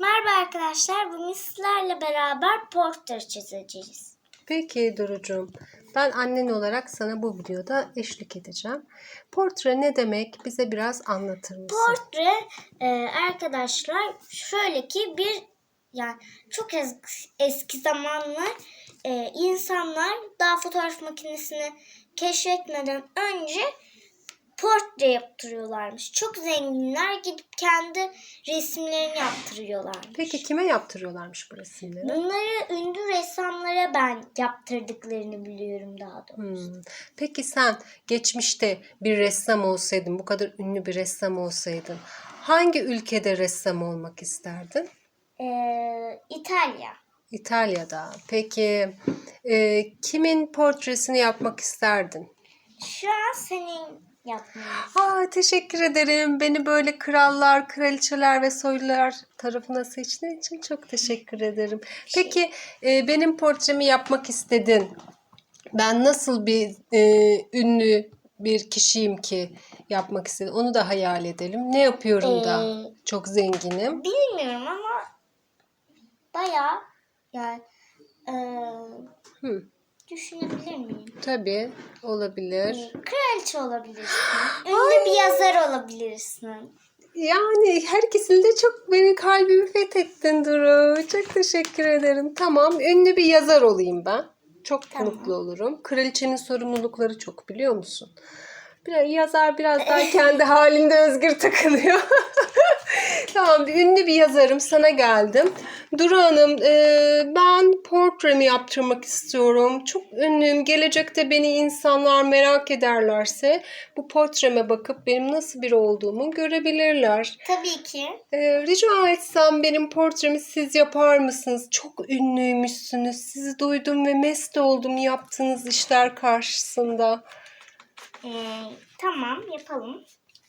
Merhaba arkadaşlar. Bugün sizlerle beraber portre çizeceğiz. Peki Duru'cum. Ben annen olarak sana bu videoda eşlik edeceğim. Portre ne demek? Bize biraz anlatır mısın? Portre e, arkadaşlar şöyle ki bir yani çok eski, eski zamanlar e, insanlar daha fotoğraf makinesini keşfetmeden önce portre yaptırıyorlarmış. Çok zenginler gidip kendi resimlerini yaptırıyorlarmış. Peki kime yaptırıyorlarmış bu resimleri? Bunları ünlü ressamlara ben yaptırdıklarını biliyorum daha doğrusu. Hmm. Peki sen geçmişte bir ressam olsaydın, bu kadar ünlü bir ressam olsaydın, hangi ülkede ressam olmak isterdin? Ee, İtalya. İtalya'da. Peki e, kimin portresini yapmak isterdin? Şu an senin yapman. Aa, teşekkür ederim. Beni böyle krallar, kraliçeler ve soylular tarafına seçtiğin için çok teşekkür ederim. Peki e, benim portremi yapmak istedin. Ben nasıl bir e, ünlü bir kişiyim ki yapmak istedim. Onu da hayal edelim. Ne yapıyorum da Ee, çok zenginim. Bilmiyorum ama bayağı yani e, Hı, düşünebilir miyim? tabii olabilir. Kraliçe olabilirsin. Ünlü bir yazar olabilirsin. Yani her ikisini de çok beni kalbimi fethettin Duru. Çok teşekkür ederim. Tamam, ünlü bir yazar olayım ben. Çok Tamam. mutlu olurum. Kraliçenin sorumlulukları çok biliyor musun? Biraz yazar biraz daha kendi halinde özgür takılıyor. tamam, ünlü bir yazarım. Sana geldim. Duru Hanım, e, ben portremi yaptırmak istiyorum. Çok ünlüyüm. Gelecekte beni insanlar merak ederlerse bu portreme bakıp benim nasıl biri olduğumu görebilirler. Tabii ki. Ee, rica etsem benim portremi siz yapar mısınız? Çok ünlüymüşsünüz. Sizi duydum ve mest oldum yaptığınız işler karşısında. E, tamam yapalım.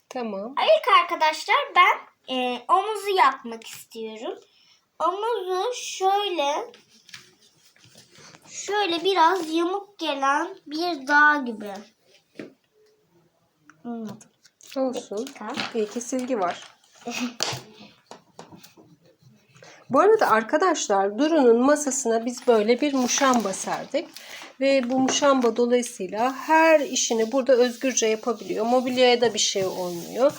Tamam. İlk arkadaşlar ben e, omuzu yapmak istiyorum. Omuzu şöyle şöyle biraz yamuk gelen bir dağ gibi. Anladım. Olsun. Dakika. İyi ki silgi var. Bu arada arkadaşlar Duru'nun masasına biz böyle bir muşamba serdik. Ve bu muşamba dolayısıyla her işini burada özgürce yapabiliyor. Mobilyaya da bir şey olmuyor.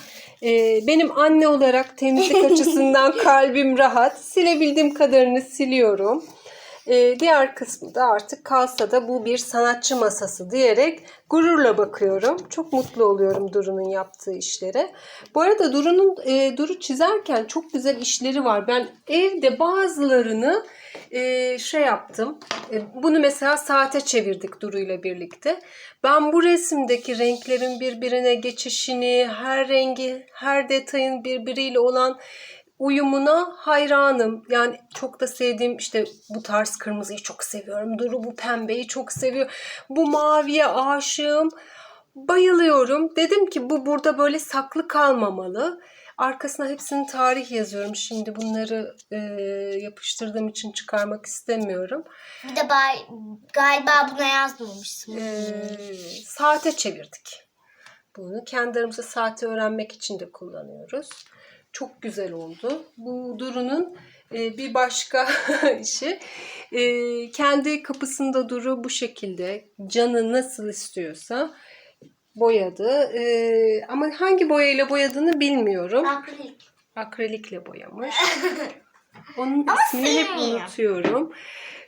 Ee, benim anne olarak temizlik açısından kalbim rahat. Silebildiğim kadarını siliyorum. Ee, diğer kısmı da artık kalsa da bu bir sanatçı masası diyerek gururla bakıyorum. Çok mutlu oluyorum Duru'nun yaptığı işlere. Bu arada Duru'nun e, Duru çizerken çok güzel işleri var. Ben evde bazılarını e, şey yaptım. E, bunu mesela saate çevirdik Duru ile birlikte. Ben bu resimdeki renklerin birbirine geçişini, her rengi, her detayın birbiriyle olan uyumuna hayranım. Yani çok da sevdiğim işte bu tarz kırmızıyı çok seviyorum. Duru bu pembeyi çok seviyor. Bu maviye aşığım. Bayılıyorum. Dedim ki bu burada böyle saklı kalmamalı. Arkasına hepsinin tarih yazıyorum. Şimdi bunları e, yapıştırdığım için çıkarmak istemiyorum. Bir de bay, galiba buna yazmamışsın. E, saate çevirdik. Bunu kendi aramızda saati öğrenmek için de kullanıyoruz. Çok güzel oldu. Bu Duru'nun e, bir başka işi. E, kendi kapısında Duru bu şekilde canı nasıl istiyorsa boyadı. E, ama hangi boyayla boyadığını bilmiyorum. Akrilik. Akrilikle boyamış. Onun Ama ismini hep unutuyorum.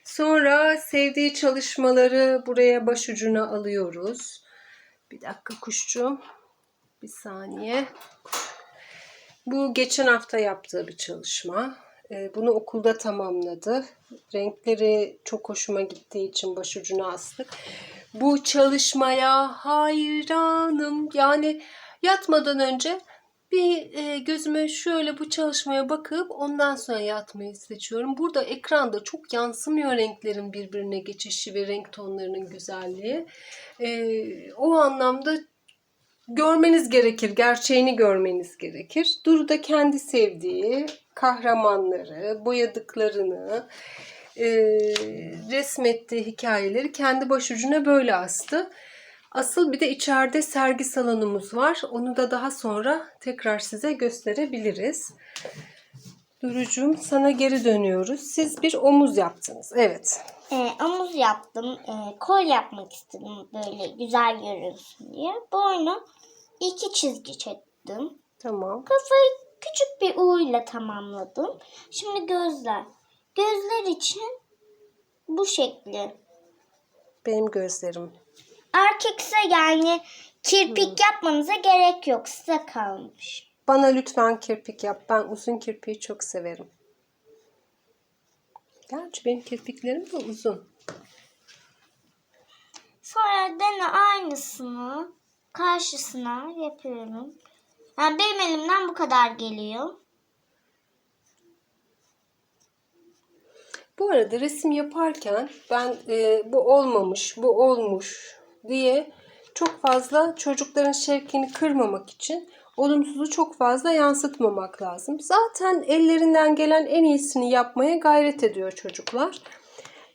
Sonra sevdiği çalışmaları buraya başucuna alıyoruz. Bir dakika kuşcuğum. Bir saniye. Bu geçen hafta yaptığı bir çalışma. Ee, Bunu okulda tamamladı. Renkleri çok hoşuma gittiği için başucuna astık. Bu çalışmaya hayranım. Yani yatmadan önce bir e, gözüme şöyle bu çalışmaya bakıp ondan sonra yatmayı seçiyorum. Burada ekranda çok yansımıyor renklerin birbirine geçişi ve renk tonlarının güzelliği. E, o anlamda görmeniz gerekir, gerçeğini görmeniz gerekir. Duru da kendi sevdiği kahramanları, boyadıklarını, e, resmettiği hikayeleri kendi başucuna böyle astı. Asıl bir de içeride sergi salonumuz var. Onu da daha sonra tekrar size gösterebiliriz. Durucuğum sana geri dönüyoruz. Siz bir omuz yaptınız. Evet. Ee, omuz yaptım. Ee, kol yapmak istedim böyle güzel görünsün diye. Boynu iki çizgi çektim. Tamam. Kafayı küçük bir U ile tamamladım. Şimdi gözler. Gözler için bu şekli. Benim gözlerim. Erkekse yani kirpik yapmanıza gerek yok. Size kalmış. Bana lütfen kirpik yap. Ben uzun kirpiği çok severim. Gerçi benim kirpiklerim de uzun. Sonra dene aynısını karşısına yapıyorum. Yani benim elimden bu kadar geliyor. Bu arada resim yaparken ben e, bu olmamış, bu olmuş diye çok fazla çocukların şevkini kırmamak için olumsuzu çok fazla yansıtmamak lazım. Zaten ellerinden gelen en iyisini yapmaya gayret ediyor çocuklar.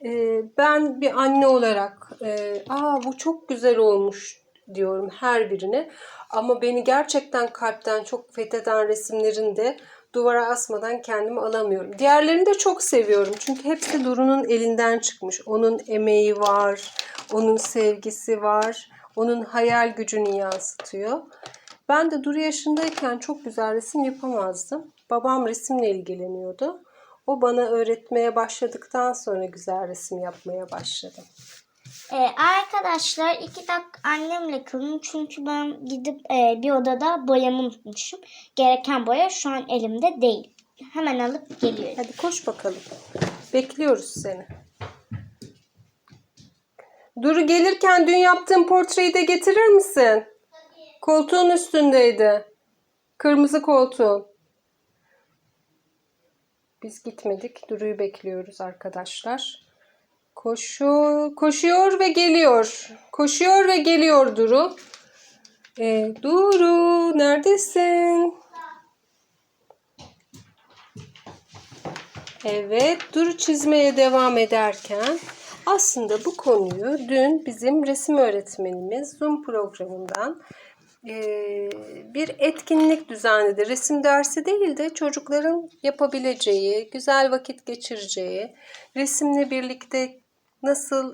E, ben bir anne olarak e, aa bu çok güzel olmuş diyorum her birine. Ama beni gerçekten kalpten çok fetheden resimlerin de duvara asmadan kendimi alamıyorum. Diğerlerini de çok seviyorum. Çünkü hepsi Duru'nun elinden çıkmış. Onun emeği var, onun sevgisi var, onun hayal gücünü yansıtıyor. Ben de Duru yaşındayken çok güzel resim yapamazdım. Babam resimle ilgileniyordu. O bana öğretmeye başladıktan sonra güzel resim yapmaya başladım. Ee, arkadaşlar iki dakika annemle kalın çünkü ben gidip e, bir odada boyamı unutmuşum. Gereken boya şu an elimde değil. Hemen alıp geliyorum. Hadi koş bakalım. Bekliyoruz seni. Duru gelirken dün yaptığın portreyi de getirir misin? Koltuğun üstündeydi. Kırmızı koltuğun. Biz gitmedik. Duru'yu bekliyoruz arkadaşlar. Koşuyor, koşuyor ve geliyor. Koşuyor ve geliyor Duru. Ee, Duru neredesin? Evet, Duru çizmeye devam ederken aslında bu konuyu dün bizim resim öğretmenimiz Zoom programından bir etkinlik düzenledi. Resim dersi değil de çocukların yapabileceği, güzel vakit geçireceği, resimle birlikte nasıl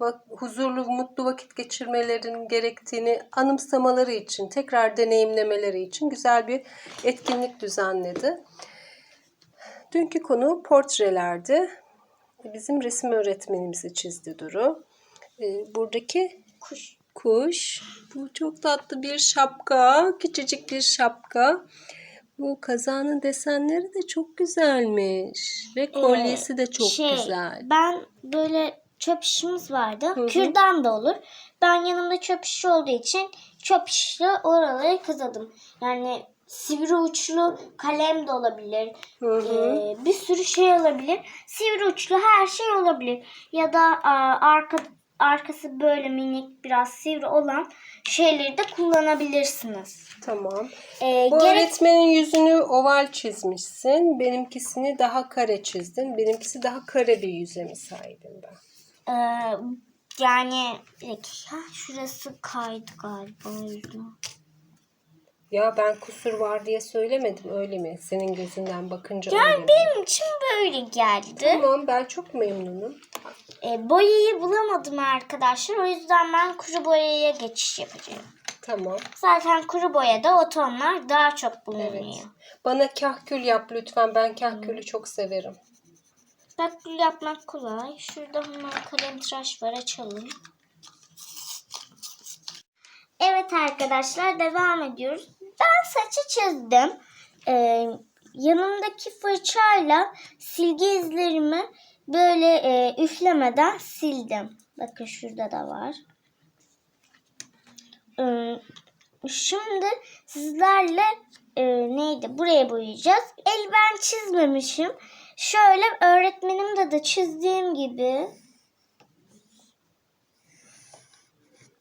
va- huzurlu, mutlu vakit geçirmelerinin gerektiğini anımsamaları için, tekrar deneyimlemeleri için güzel bir etkinlik düzenledi. Dünkü konu portrelerdi. Bizim resim öğretmenimizi çizdi Duru. Ee, Buradaki Kuş. Kuş. Bu çok tatlı bir şapka. Küçücük bir şapka. Bu kazanın desenleri de çok güzelmiş. Ve kolyesi de çok şey, güzel. Ben böyle çöp şişimiz vardı. hı. Kürdan da olur. Ben yanımda çöp şişi olduğu için çöp şişle oraları kazıdım. Yani sivri uçlu kalem de olabilir. Hı hı. Ee, bir sürü şey olabilir. Sivri uçlu her şey olabilir. Ya da aa, arka arkası böyle minik biraz sivri olan şeyleri de kullanabilirsiniz. Tamam. Ee, Bu gerek öğretmenin yüzünü oval çizmişsin. Benimkisini daha kare çizdin. Benimkisi daha kare bir yüze mi sahibim ben? Ee, yani şurası kaydı galiba. Ya ben kusur var diye söylemedim öyle mi? Senin gözünden bakınca öyle Yani mi? benim için böyle geldi. Tamam ben çok memnunum. Ee, boyayı bulamadım arkadaşlar. O yüzden ben kuru boyaya geçiş yapacağım. Tamam. Zaten kuru boyada o tonlar daha çok bulunuyor. Evet. Bana kahkül yap lütfen. Ben kahkülü çok severim. Bakül yapmak kolay. Şurada hemen kalem tıraş var açalım. Evet arkadaşlar devam ediyoruz. Ben saçı çizdim. Ee, yanımdaki fırçayla silgi izlerimi böyle e, üflemeden sildim. Bakın şurada da var. Ee, şimdi sizlerle e, neydi buraya boyayacağız. El ben çizmemişim. Şöyle öğretmenimde de çizdiğim gibi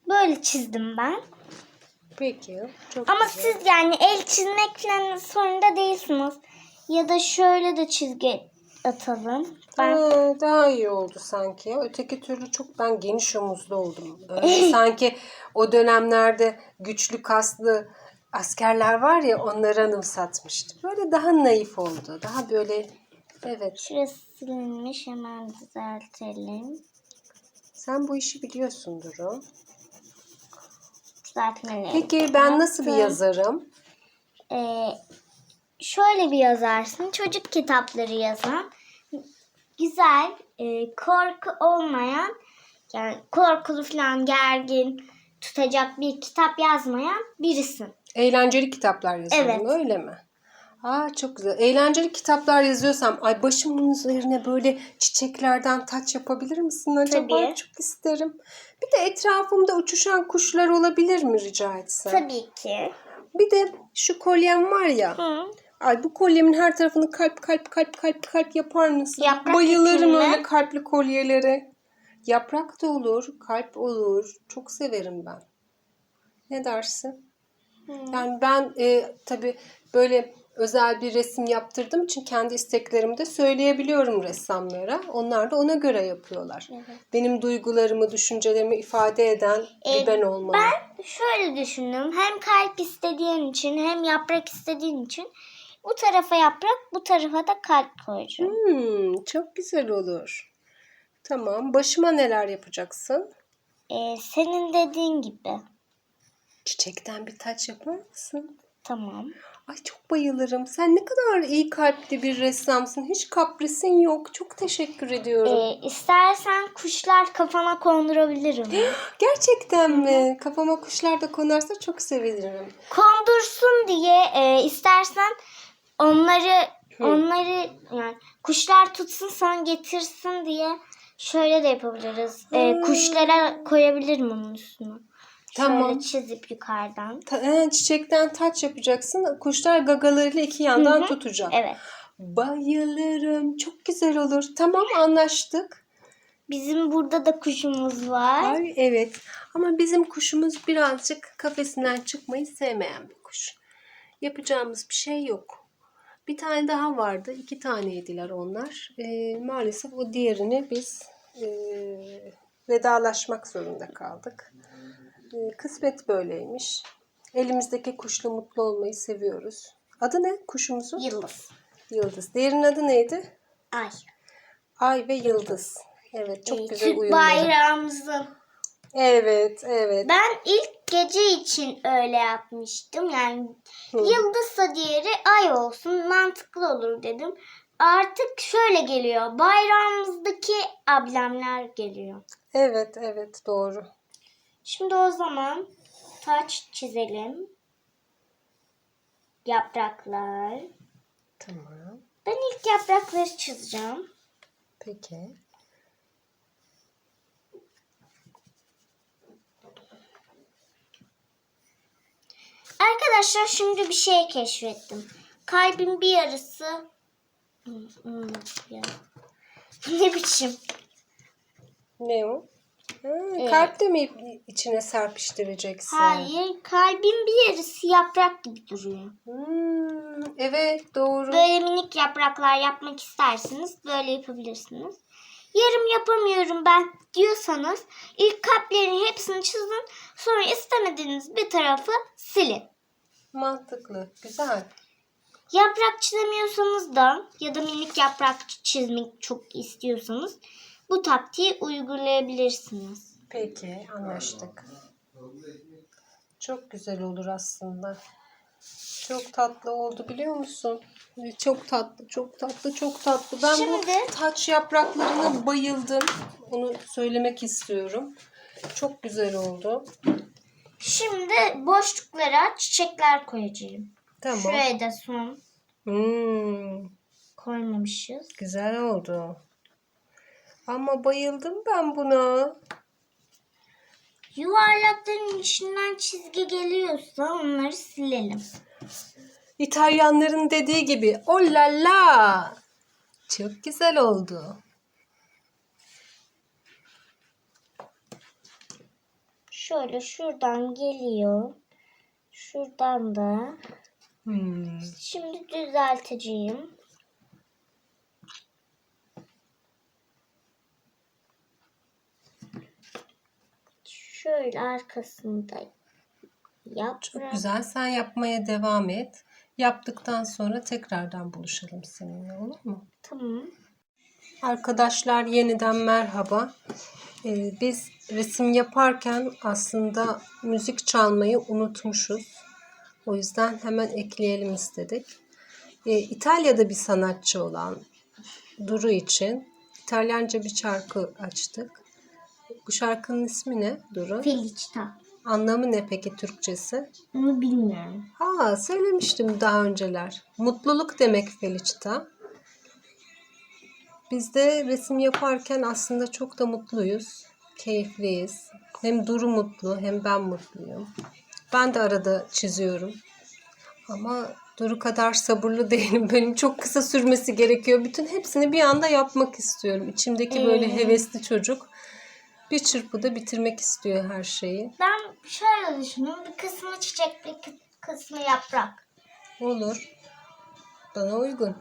böyle çizdim ben. Peki. Çok Ama güzel. siz yani el çizmek falan zorunda değilsiniz. Ya da şöyle de çizgi atalım. Ben Aa, daha iyi oldu sanki. Öteki türlü çok ben geniş omuzlu oldum. Böyle sanki o dönemlerde güçlü kaslı askerler var ya onları anımsatmıştı. Böyle daha naif oldu. Daha böyle evet Şurası silinmiş hemen düzeltelim. sen bu işi biliyorsun Duru. Düzeltmeleri. Peki ben nasıl bir yaptım. yazarım? Ee, şöyle bir yazarsın. Çocuk kitapları yazan. Güzel, e, korku olmayan, yani korkulu falan gergin tutacak bir kitap yazmayan birisin. Eğlenceli kitaplar yazıyorum Evet. öyle mi? Aa çok güzel. Eğlenceli kitaplar yazıyorsam ay başımın üzerine böyle çiçeklerden taç yapabilir misin acaba? Tabii. Çok isterim. Bir de etrafımda uçuşan kuşlar olabilir mi rica etsem? Tabii ki. Bir de şu kolyem var ya. Hı. Ay bu kolyemin her tarafını kalp kalp kalp kalp kalp yapar mısın? Yaprak Bayılırım öyle kalpli kolyelere. Yaprak da olur, kalp olur. Çok severim ben. Ne dersin? Yani ben e, tabii böyle özel bir resim yaptırdığım için kendi isteklerimi de söyleyebiliyorum ressamlara. Onlar da ona göre yapıyorlar. Evet. Benim duygularımı, düşüncelerimi ifade eden bir E, ben olmalı. Ben şöyle düşündüm. Hem kalp istediğin için hem yaprak istediğin için bu tarafa yaprak bu tarafa da kalp koyacağım. Hmm, çok güzel olur. Tamam. Başıma neler yapacaksın? Ee, senin dediğin gibi. Çiçekten bir taç yapar mısın? Tamam. Ay çok bayılırım. Sen ne kadar iyi kalpli bir ressamsın. Hiç kaprisin yok. Çok teşekkür ediyorum. Ee, istersen kuşlar kafana kondurabilirim. Gerçekten mi? Kafama kuşlar da konarsa çok sevinirim. Kondursun diye e, istersen onları onları yani kuşlar tutsun sonra getirsin diye şöyle de yapabiliriz. Hmm. kuşlara koyabilirim onun üstüne. Tamam. Şöyle çizip yukarıdan. Ta- he, çiçekten taç yapacaksın. Kuşlar gagalarıyla iki yandan tutacak. Evet. Bayılırım. Çok güzel olur. Tamam anlaştık. Bizim burada da kuşumuz var. Ay evet. Ama bizim kuşumuz birazcık kafesinden çıkmayı sevmeyen bir kuş. Yapacağımız bir şey yok. Bir tane daha vardı. iki taneydiler onlar. Ee, maalesef o diğerini biz e, vedalaşmak zorunda kaldık. Ee, kısmet böyleymiş. Elimizdeki kuşla mutlu olmayı seviyoruz. Adı ne kuşumuzun? Yıldız. Yıldız. Diğerinin adı neydi? Ay. Ay ve Yıldız. Evet çok Ee, güzel Türk uyumlu. bayrağımızın. Evet evet. Ben ilk gece için öyle yapmıştım. Yani yıldızsa diğeri ay olsun mantıklı olur dedim. Artık şöyle geliyor. Bayrağımızdaki ablemler geliyor. Evet evet doğru. Şimdi o zaman taç çizelim. Yapraklar. Tamam. Ben ilk yaprakları çizeceğim. Peki. Arkadaşlar şimdi bir şey keşfettim. Kalbin bir yarısı Hmm, hmm, ne biçim? Ne o? Ha, Evet. Kalp de mi içine serpiştireceksin? Hayır, kalbin bir yarısı yaprak gibi duruyor. Hmm, evet doğru. Böyle minik yapraklar yapmak isterseniz böyle yapabilirsiniz. Yarım yapamıyorum ben diyorsanız ilk kalplerin hepsini çizin sonra istemediğiniz bir tarafı silin. Mantıklı. Güzel. Yaprak çizemiyorsanız da ya da minik yaprak çizmek çok istiyorsanız bu taktiği uygulayabilirsiniz. Peki anlaştık. Çok güzel olur aslında. Çok tatlı oldu biliyor musun? Çok tatlı, çok tatlı, çok tatlı. Ben Şimdi- bu taç yapraklarına bayıldım. Onu söylemek istiyorum. Çok güzel oldu. Şimdi boşluklara çiçekler koyacağım. Tamam. Şuraya da son Hmm, koymamışız. güzel oldu. Ama bayıldım ben buna. Yuvarlakların içinden çizgi geliyorsa onları silelim. İtalyanların dediği gibi oh la la. Çok güzel oldu. Şöyle şuradan geliyor. Şuradan da. Hmm. Şimdi düzelteceğim. Şöyle arkasında Yaprak. Çok güzel. Sen yapmaya devam et. Yaptıktan sonra tekrardan buluşalım seninle olur mu? Tamam. Arkadaşlar yeniden merhaba. Ee, biz resim yaparken aslında müzik çalmayı unutmuşuz. O yüzden hemen ekleyelim istedik. Ee, İtalya'da bir sanatçı olan Duru için İtalyanca bir şarkı açtık. Bu şarkının ismi ne Duru? Felicita. Anlamı ne peki Türkçesi? Onu bilmiyorum. Ha söylemiştim daha önceler. Mutluluk demek Felicita. Biz de resim yaparken aslında çok da mutluyuz. Keyifliyiz. Hem Duru mutlu hem ben mutluyum. Ben de arada çiziyorum. Ama Duru kadar sabırlı değilim. Benim çok kısa sürmesi gerekiyor. Bütün hepsini bir anda yapmak istiyorum. İçimdeki böyle Ee? hevesli çocuk bir çırpıda bitirmek istiyor her şeyi. Ben şöyle düşünüyorum. Bir kısmı çiçek, bir kı- kısmı yaprak. Olur. Bana uygun.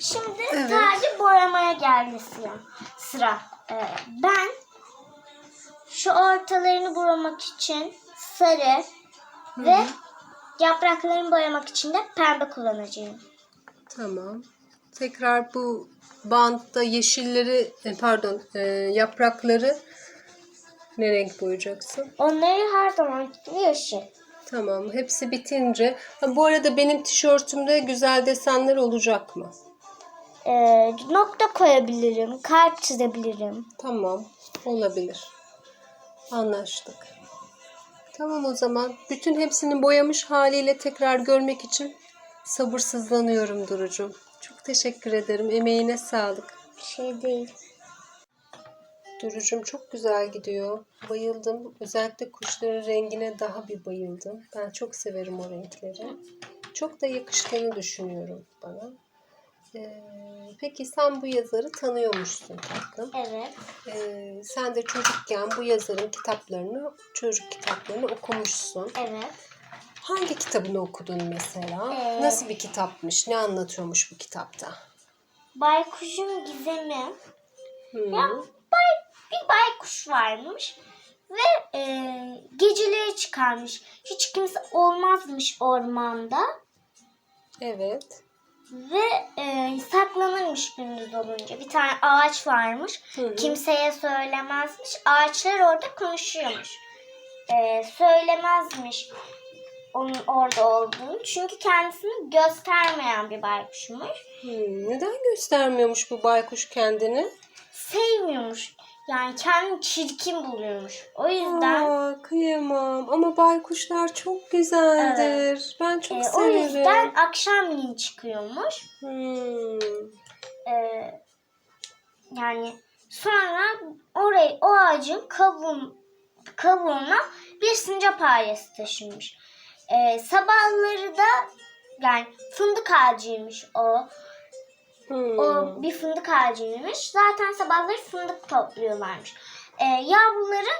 Şimdi Evet. sadece boyamaya geldi sıra. sıra. Ee, ben şu ortalarını boyamak için sarı ve yapraklarını boyamak için de pembe kullanacağım. Tamam. Tekrar bu bantta yeşilleri e, pardon e, yaprakları ne renk boyayacaksın? Onları her zaman yeşil. Tamam. Hepsi bitince. Ha, bu arada benim tişörtümde güzel desenler olacak mı? Ee, nokta koyabilirim, kalp çizebilirim. Tamam. Olabilir. Anlaştık. Tamam o zaman. Bütün hepsini boyamış haliyle tekrar görmek için sabırsızlanıyorum Duru'cum. Çok teşekkür ederim. Emeğine sağlık. Bir şey değil. Durucum çok güzel gidiyor. Bayıldım. Özellikle kuşların rengine daha bir bayıldım. Ben çok severim o renkleri. Çok da yakıştığını düşünüyorum bana. Ee, peki sen bu yazarı tanıyormuşsun tatlım. Evet. Ee, sen de çocukken bu yazarın kitaplarını, çocuk kitaplarını okumuşsun. Evet. Hangi kitabını okudun mesela? Ee, Nasıl bir kitapmış? Ne anlatıyormuş bu kitapta? Baykuşun gizemi. Hmm. Ya bay, bir baykuş varmış ve e, geceleri çıkarmış. Hiç kimse olmazmış ormanda Evet. ve e, saklanırmış gündüz olunca. Bir tane ağaç varmış. Hı hı. Kimseye söylemezmiş. Ağaçlar orada konuşuyormuş. E, söylemezmiş onun orada olduğunu. Çünkü kendisini göstermeyen bir baykuşmuş. Hmm, Neden göstermiyormuş bu baykuş kendini? Sevmiyormuş. Yani kendini çirkin buluyormuş. O yüzden Aa, kıyamam. Ama baykuşlar çok güzeldir. Ben çok e, o severim. yüzden akşamleyin çıkıyormuş. Hmm. E, yani sonra orayı o ağacın kavuğun, kavuğuna bir sincap ailesi taşınmış. E, sabahları da yani fındık ağacıymış o. Hmm. O bir fındık ağacıymış. Zaten sabahları fındık topluyorlarmış. Ee, yavruları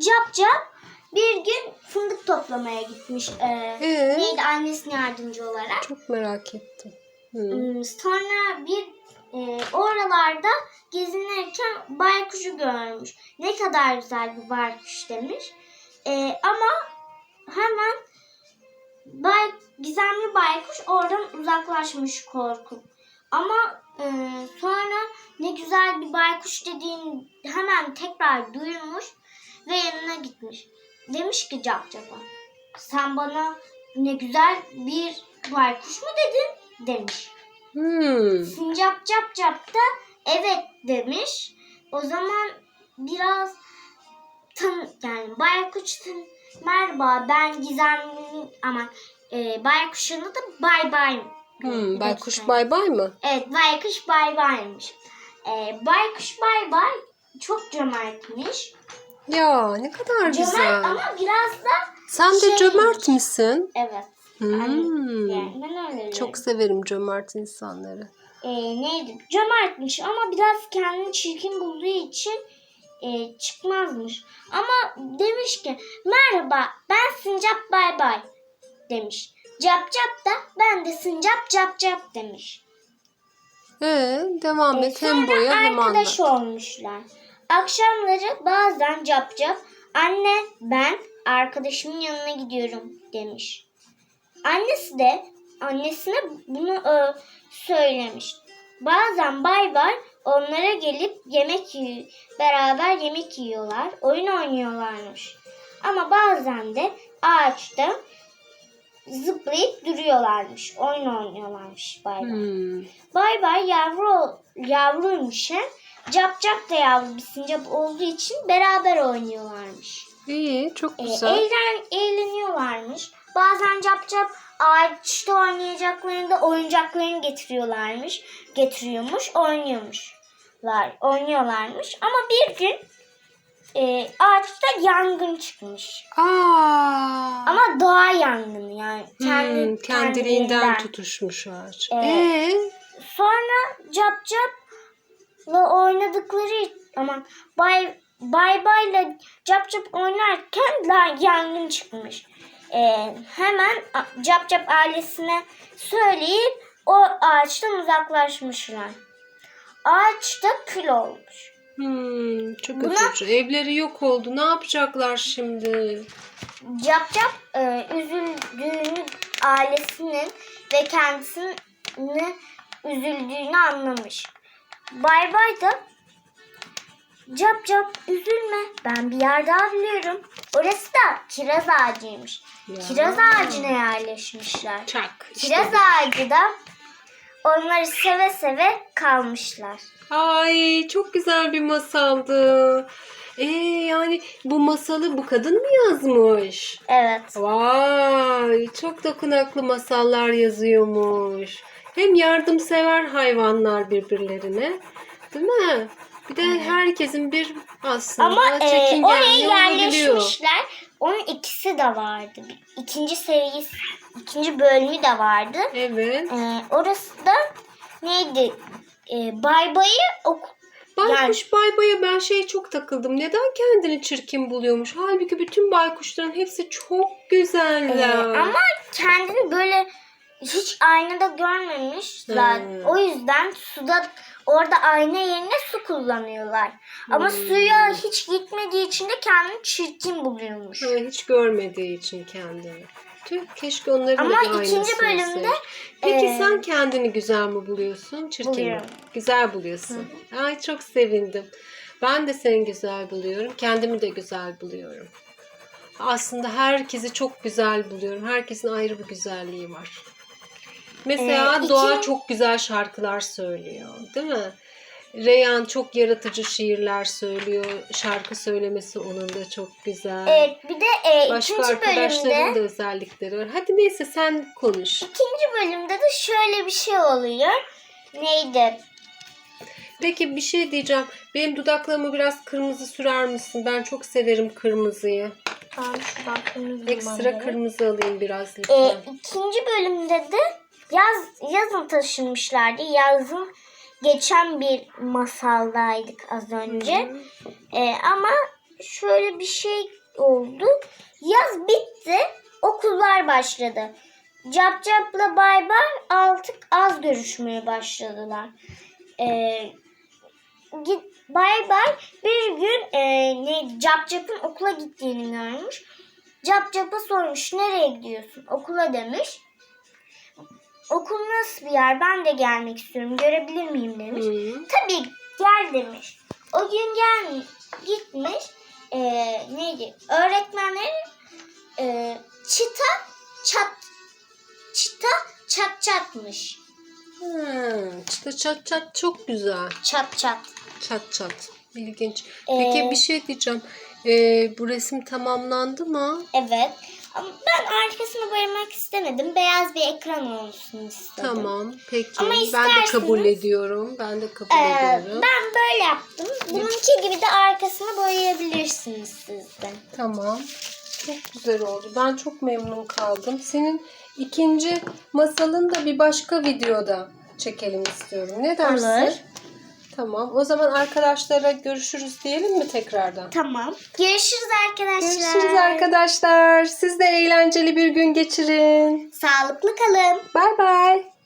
cap cap bir gün fındık toplamaya gitmiş. Ee, Ee? Neydi annesine yardımcı olarak. Çok merak ettim. Hmm, Sonra bir e, oralarda gezinirken baykuşu görmüş. Ne kadar güzel bir baykuş demiş. E, ama hemen bay, gizemli baykuş oradan uzaklaşmış korkup. Ama e, sonra ne güzel bir baykuş dediğini hemen tekrar duymuş ve yanına gitmiş. Demiş ki Cap Cap'a sen bana ne güzel bir baykuş mu dedin demiş. Hmm. Sincap cap cap da evet demiş. O zaman biraz tan yani baykuşun merhaba ben gizemli ama e, baykuşun da bay bay. Hmm. Baykuş bay bay mı? Evet baykuş bay baymış. E, baykuş bay bay çok cömertmiş. Ya ne kadar Cömert güzel. ama biraz da Sen de şey- cömert misin? evet. Hmm. Yani ben öyle. Çok severim cömert insanları. e, neydi? Cömertmiş ama biraz kendini çirkin bulduğu için e, çıkmazmış. Ama demiş ki merhaba ben Sincap bay bay demiş. Cap cap da ben de Sincap cap cap demiş. Ee, devam E, et. Hem boya hem anlat. arkadaş olmuşlar. Akşamları bazen cap cap anne ben arkadaşımın yanına gidiyorum demiş. Annesi de annesine bunu e, söylemiş. Bazen bay bay onlara gelip yemek yiyor, beraber yemek yiyorlar, oyun oynuyorlarmış. Ama bazen de ağaçta zıplayıp duruyorlarmış, oyun oynuyorlarmış bay bay. Hmm. Bay bay yavru yavruymuş hem. Cap cap da yavru bir sincap olduğu için beraber oynuyorlarmış. İyi, çok Ee, güzel. eğlen, eğleniyorlarmış. Bazen cap cap ağaçta oynayacaklarında oyuncaklarını getiriyorlarmış. Getiriyormuş, oynuyormuşlar. Oynuyorlarmış. Ama bir gün e, ağaçta yangın çıkmış. Aa. Ama doğa yangını yani. Kendi, Hmm, kendiliğinden kendiliğinden. tutuşmuş ağaç. Evet. Ee? Sonra cap capla oynadıkları aman bay bay bayla cap cap oynarken la yangın çıkmış. Ee, hemen cap cap ailesine söyleyip o ağaçtan uzaklaşmışlar. Ağaç da kül olmuş. Hmm, çok Buna- üzücü. Evleri yok oldu. Ne yapacaklar şimdi? Cap cap e, üzüldüğünü ailesinin ve kendisinin üzüldüğünü anlamış. Bay bay da Cap cap üzülme ben bir yer daha biliyorum. Orası da kiraz ağacıymış. Ya. Kiraz ağacına yerleşmişler. Çak. işte Kiraz ağacı da onları seve seve kalmışlar. Ay çok güzel bir masaldı. Ee, yani bu masalı bu kadın mı yazmış? Evet. Vay çok dokunaklı masallar yazıyormuş. Hem yardımsever hayvanlar birbirlerine. Değil mi? Bir de herkesin bir aslında Ama e, çekingenliği oraya olabiliyor. yerleşmişler. Onun ikisi de vardı. İkinci serisi, ikinci bölümü de vardı. Evet. Ee, orası da neydi? Ee, Bay Bay'ı ok Baykuş baybaya ben şey çok takıldım. Neden kendini çirkin buluyormuş? Halbuki bütün baykuşların hepsi çok güzeller. Ee, ama kendini böyle hiç aynada görmemiş zaten. Hmm. O yüzden suda orada ayna yerine su kullanıyorlar. Ama Hmm. suya hiç gitmediği için de kendini çirkin buluyormuş. Ha, hiç görmediği için kendini. Tüh, keşke onların da Ama aynası ikinci bölümde. Peki e, sen kendini güzel mi buluyorsun? Çirkin mi? Buluyorum. Güzel buluyorsun. Ay çok sevindim. Ben de seni güzel buluyorum. Kendimi de güzel buluyorum. Aslında herkesi çok güzel buluyorum. Herkesin ayrı bir güzelliği var. Mesela Ee, iki- Doğa çok güzel şarkılar söylüyor. Değil mi? Reyhan çok yaratıcı şiirler söylüyor. Şarkı söylemesi onun da çok güzel. Evet bir de e, Başka ikinci arkadaşların bölümde da özellikleri var. Hadi neyse sen konuş. ikinci bölümde de şöyle bir şey oluyor. Neydi? Peki bir şey diyeceğim. Benim dudaklarıma biraz kırmızı sürer misin? Ben çok severim kırmızıyı. Tamam şuradan kırmızı Ekstra kırmızı alayım biraz E, lütfen. ikinci bölümde de yaz yazın taşınmışlardı. Yazın geçen bir masaldaydık az önce. E, ama şöyle bir şey oldu. Yaz bitti. Okullar başladı. Cap Cap'la Bay Bay artık az görüşmeye başladılar. E, git, Bay Bay bir gün e, ne Cap Cap'ın okula gittiğini görmüş. Cap Cap'a sormuş nereye gidiyorsun? Okula demiş. Okul nasıl bir yer? Ben de gelmek istiyorum. Görebilir miyim demiş. Hı. Tabii gel demiş. O gün gel gitmiş. Ee, neydi? Öğretmenlerin e, çıta çat çıta çat çatmış. Hmm, işte çat çat çok güzel. Çat çat. Çat çat. İlginç. Ee, Peki bir şey diyeceğim. Ee, bu resim tamamlandı mı? Evet. Ama ben arkasını boyamak istemedim. Beyaz bir ekran olsun istedim. Tamam. Peki. Ama ben de isterseniz- kabul ediyorum. Ben de kabul Ee, ediyorum. ben böyle yaptım. Bununki gibi de arkasını boyayabilirsiniz siz de. Tamam. Çok güzel oldu. Ben çok memnun kaldım. Senin ikinci masalın da bir başka videoda çekelim istiyorum. Ne dersin? Olur. Tamam. O zaman arkadaşlara görüşürüz diyelim mi tekrardan? Tamam. Görüşürüz arkadaşlar. Görüşürüz arkadaşlar. Siz de eğlenceli bir gün geçirin. Sağlıklı kalın. Bay bay.